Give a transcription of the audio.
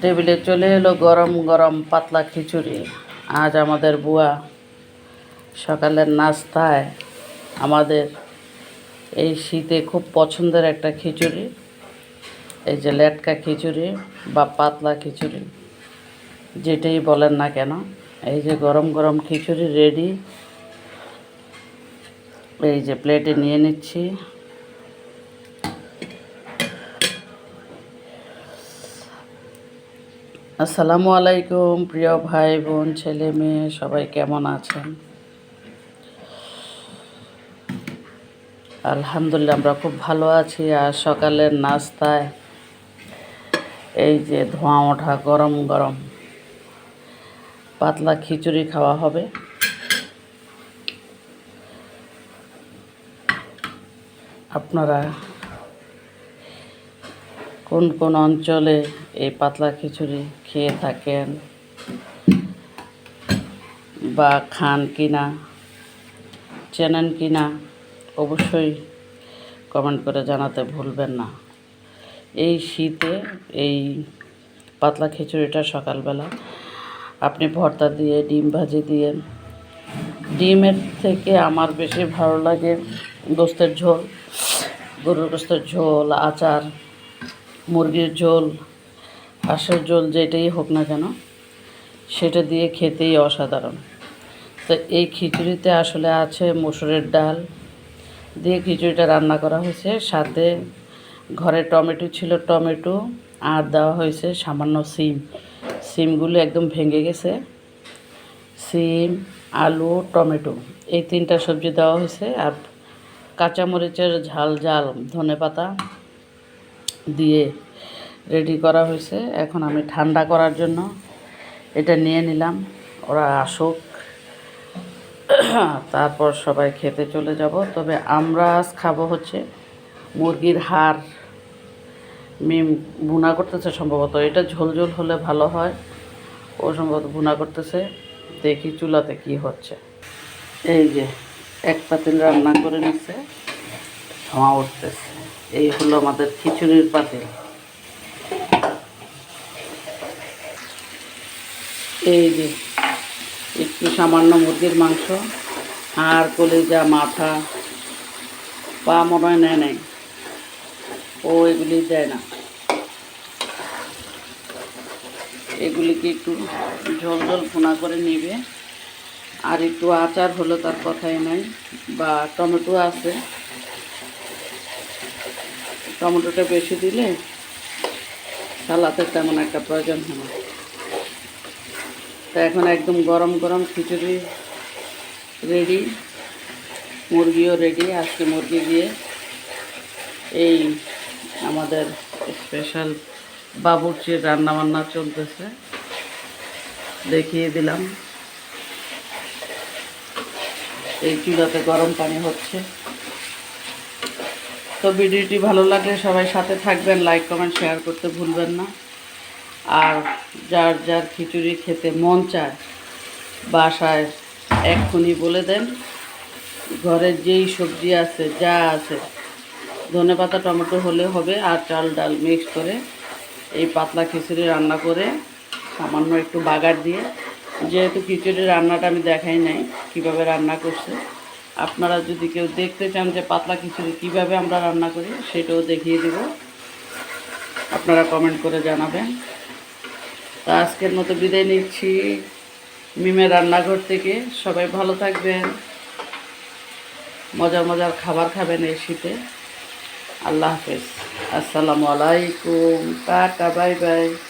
টেবিলে চলে এলো গরম গরম পাতলা খিচুড়ি। আজ আমাদের বুয়া সকালের নাস্তায় আমাদের এই শীতে খুব পছন্দের একটা খিচুড়ি। এই যে লেটকা খিচুড়ি বা পাতলা খিচুড়ি, যেটাই বলেন না কেন, এই যে গরম গরম খিচুড়ি রেডি। এই যে প্লেটে নিয়ে নিচ্ছি। আসসালামু আলাইকুম, প্রিয় ভাই, বোন, ছেলে, মেয়ে, সবাই কেমন আছেন? আলহামদুলিল্লাহ, আমরা খুব ভালো আছি। আর সকালের নাস্তায় এই যে ধোঁয়া ওঠা, গরম গরম। পাতলা খিচুড়ি খাওয়া হবে। আপনারা কোন কোন অঞ্চলে এই পাতলা খিচুড়ি খেয়ে থাকেন বা খান কিনা, চেনেন কিনা, অবশ্যই কমেন্ট করে জানাতে ভুলবেন না। এই শীতে এই পাতলা খিচুড়িটা সকালবেলা আপনি ভর্তা দিয়ে, ডিম ভাজি দিয়ে, ডিমের থেকে আমার বেশি ভালো লাগে গোস্তের ঝোল, গরুর গোস্তের ঝোল, আচার মুরগির ঝোল, হাঁসের ঝোল যেটাই হোক না কেন, সেটা দিয়ে খেতেই অসাধারণ। তো এই খিচুড়িতে আসলে আছে মসুরের ডাল। দিয়ে খিচুড়িটা রান্না করা হয়েছে। সাথে ঘরে টমেটো ছিল টমেটো, আর দেওয়া হয়েছে সামান্য সিম। সিমগুলো একদম ভেঙে গেছে। সিম, আলু, টমেটো, এই তিনটা সবজি দেওয়া হয়েছে। আর কাঁচামরিচের ঝাল ঝাল ধনে পাতা দিয়ে রেডি করা হয়েছে। এখন আমি ঠান্ডা করার জন্য এটা নিয়ে নিলাম। ওরা আসুক। তারপর সবাই খেতে চলে যাব। তবে আমরা আজ খাব হচ্ছে মুরগির হাড়। মিম বুনা করতেছে সম্ভবত। এটা ঝোল ঝোল হলে ভালো হয়। ও সম্ভবত বুনা করতেছে। দেখি চুলাতে কি হচ্ছে। এই যে এক পাতিল রান্না করে নিচ্ছে। ধোঁয়া উঠতেছে। এই হলো আমাদের খিচুড়ির পাতিল এই যে, একটু সামান্য মুরগির মাংস, আর কলিজা, মাথা, পা মনে হয় নেয় ও এগুলি দেয় না। এগুলিকে একটু ঝোল ঝোল ভুনা করে নেবে। আর একটু আচার হলো তার কথাই নাই, বা টমেটো আছে। টমেটোটা বেশি দিলে সালাতের তেমন একটা প্রয়োজন হয় না। তা এখন একদম গরম গরম খিচুড়ি রেডি, মুরগিও রেডি। আজকে মুরগি দিয়ে এই আমাদের স্পেশাল বাবুর্চির রান্নাবান্না চলতেছে। দেখিয়ে দিলাম। এই চুলাতে গরম পানি হচ্ছে। তো ভিডিওটি ভালো লাগলে সবাই সাথে থাকবেন লাইক কমেন্ট শেয়ার করতে ভুলবেন না। আর যার যার খিচুড়ি খেতে মন চায়, বাসায় এক্ষুনি বলে দেন ঘরের যেই সবজি আছে, যা আছে, ধনে পাতা, টমেটো হলে হবে, আর চাল ডাল মিক্স করে এই পাতলা খিচুড়ি রান্না করে সামান্য একটু বাগার দিয়ে, যেহেতু খিচুড়ি রান্নাটা আমি দেখাই নাই, কীভাবে রান্না করছে। আপনারা যদি কেউ দেখতে চান যে পাতলা খিচুড়ি কীভাবে আমরা রান্না করি, সেটাও দেখিয়ে দেব। আপনারা কমেন্ট করে জানাবেন। তা আজকের মতো বিদায় নিচ্ছি। মিমের রান্নাঘর থেকে। সবাই ভালো থাকবেন। মজার মজার খাবার খাবেন এই শীতে। আল্লাহ হাফেজ। আসসালামু আলাইকুম। Ta ta, bye bye.